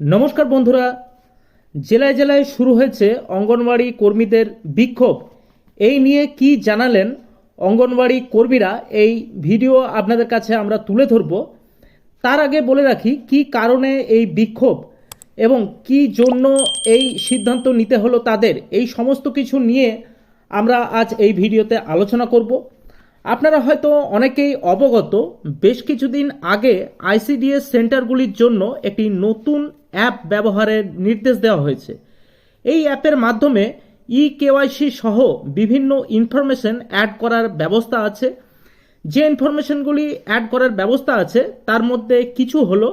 নমস্কার বন্ধুরা। জেলায় জেলায় শুরু হয়েছে অঙ্গনওয়াড়ি কর্মীদের বিক্ষোভ। এই নিয়ে কি জানালেন অঙ্গনওয়াড়ি কর্মীরা, এই ভিডিও আপনাদের কাছে আমরা তুলে ধরব। তার আগে বলে রাখি, কি কারণে এই বিক্ষোভ এবং কি জন্য এই সিদ্ধান্ত নিতে হলো তাদের, এই সমস্ত কিছু নিয়ে আমরা আজ এই ভিডিওতে আলোচনা করব। আপনারা হয়তো অনেকেই অবগত, বেশ কিছুদিন আগে আইসিডিএস সেন্টারগুলির জন্য একটি নতুন অ্যাপ ব্যবহারের নির্দেশ দেওয়া হয়েছে। এই অ্যাপের মাধ্যমে ই কেওয়াইসি সহ বিভিন্ন ইনফরমেশন অ্যাড করার ব্যবস্থা আছে। যে ইনফরমেশনগুলি অ্যাড করার ব্যবস্থা আছে, তার মধ্যে কিছু হলো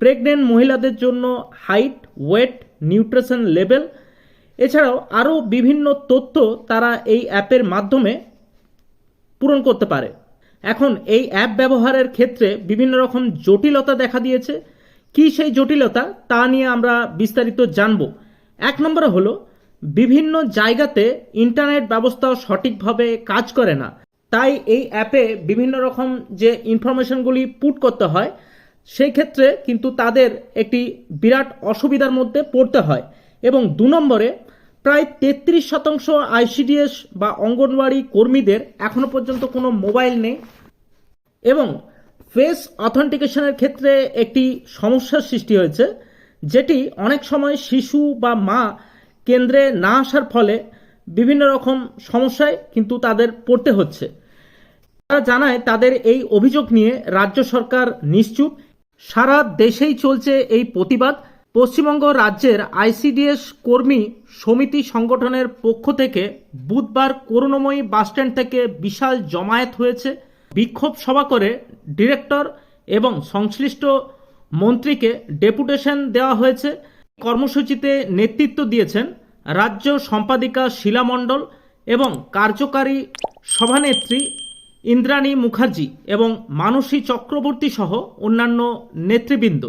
প্রেগনেন্ট মহিলাদের জন্য হাইট, ওয়েট, নিউট্রিশন লেভেল। এছাড়াও আরও বিভিন্ন তথ্য তারা এই অ্যাপের মাধ্যমে পূরণ করতে পারে। এখন এই অ্যাপ ব্যবহারের ক্ষেত্রে বিভিন্ন রকম জটিলতা দেখা দিয়েছে। কি সেই জটিলতা তা নিয়ে আমরা বিস্তারিত জানব। এক নম্বরে হলো, বিভিন্ন জায়গাতে ইন্টারনেট ব্যবস্থা সঠিকভাবে কাজ করে না। তাই এই অ্যাপে বিভিন্ন রকম যে ইনফরমেশনগুলি পুট করতে হয়, সেই ক্ষেত্রে কিন্তু তাদের একটি বিরাট অসুবিধার মধ্যে পড়তে হয়। এবং দু নম্বরে, প্রায় তেত্রিশ শতাংশ আইসিডিএস বা অঙ্গনওয়াড়ি কর্মীদের এখনও পর্যন্ত কোনো মোবাইল নেই। এবং ফেস অথেন্টিকেশনের ক্ষেত্রে একটি সমস্যার সৃষ্টি হয়েছে, যেটি অনেক সময় শিশু বা মা কেন্দ্রে না আসার ফলে বিভিন্ন রকম সমস্যায় কিন্তু তাদের পড়তে হচ্ছে। তারা জানায় তাদের এই অভিযোগ নিয়ে রাজ্য সরকার নিশ্চুপ। সারা দেশেই চলছে এই প্রতিবাদ। পশ্চিমবঙ্গ রাজ্যের আইসিডিএস কর্মী সমিতি সংগঠনের পক্ষ থেকে বুধবার করুণময়ী বাসস্ট্যান্ড থেকে বিশাল জমায়েত হয়েছে। বিক্ষোভ সভা করে ডিরেক্টর এবং সংশ্লিষ্ট মন্ত্রীকে ডেপুটেশন দেওয়া হয়েছে। কর্মসূচিতে নেতৃত্ব দিয়েছেন রাজ্য সম্পাদিকা শিলা মণ্ডল এবং কার্যকারী সভানেত্রী ইন্দ্রাণী মুখার্জি এবং মানসী চক্রবর্তী সহ অন্যান্য নেতৃবৃন্দ।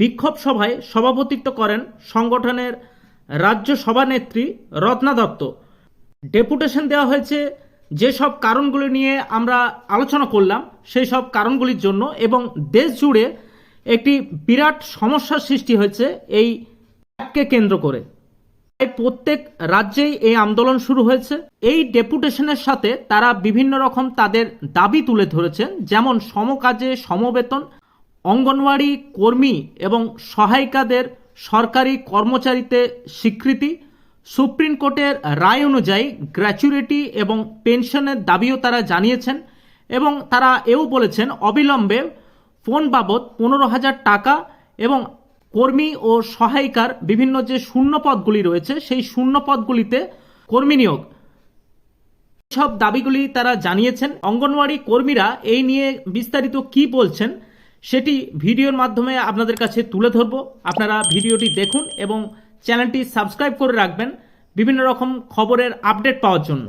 বিক্ষোভ সভায় সভাপতিত্ব করেন সংগঠনের রাজ্য সভানেত্রী রত্না দত্ত। ডেপুটেশন দেওয়া হয়েছে যেসব কারণগুলি নিয়ে আমরা আলোচনা করলাম, সেই সব কারণগুলির জন্য এবং দেশ জুড়ে একটি বিরাট সমস্যার সৃষ্টি হয়েছে এই অ্যাপকে কেন্দ্র করে। তাই প্রত্যেক রাজ্যেই এই আন্দোলন শুরু হয়েছে। এই ডেপুটেশনের সাথে তারা বিভিন্ন রকম তাদের দাবি তুলে ধরেছেন, যেমন সমকাজে সমবেতন, অঙ্গনওয়াড়ি কর্মী এবং সহায়িকাদের সরকারি কর্মচারীতে স্বীকৃতি সুপ্রিম কোর্টের রায় অনুযায়ী গ্র্যাচুইটি এবং পেনশনের দাবিও তারা জানিয়েছেন এবং তারা এও বলেছেন, অবিলম্বে ফোন বাবদ পনেরো হাজার টাকা এবং কর্মী ও সহায়িকার বিভিন্ন যে শূন্য পদগুলি রয়েছে, সেই শূন্য পদগুলিতে কর্মী নিয়োগ। সব দাবিগুলি তারা জানিয়েছেন। অঙ্গনওয়াড়ি কর্মীরা এই নিয়ে বিস্তারিত কি বলছেন, সেটি ভিডিওর মাধ্যমে আপনাদের কাছে তুলে ধরব। আপনারা ভিডিওটি দেখুন এবং চ্যানেলটি সাবস্ক্রাইব করে রাখবেন। বিভিন্ন রকম খবরের আপডেট পাওয়ার জন্য।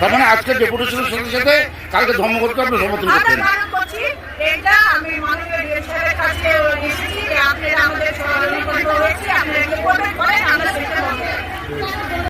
তার মানে আজকে ডেপুটেশনের সাথে সাথে কালকে ধর্মঘটকে আপনি সমর্থন করতেন আমি আমরা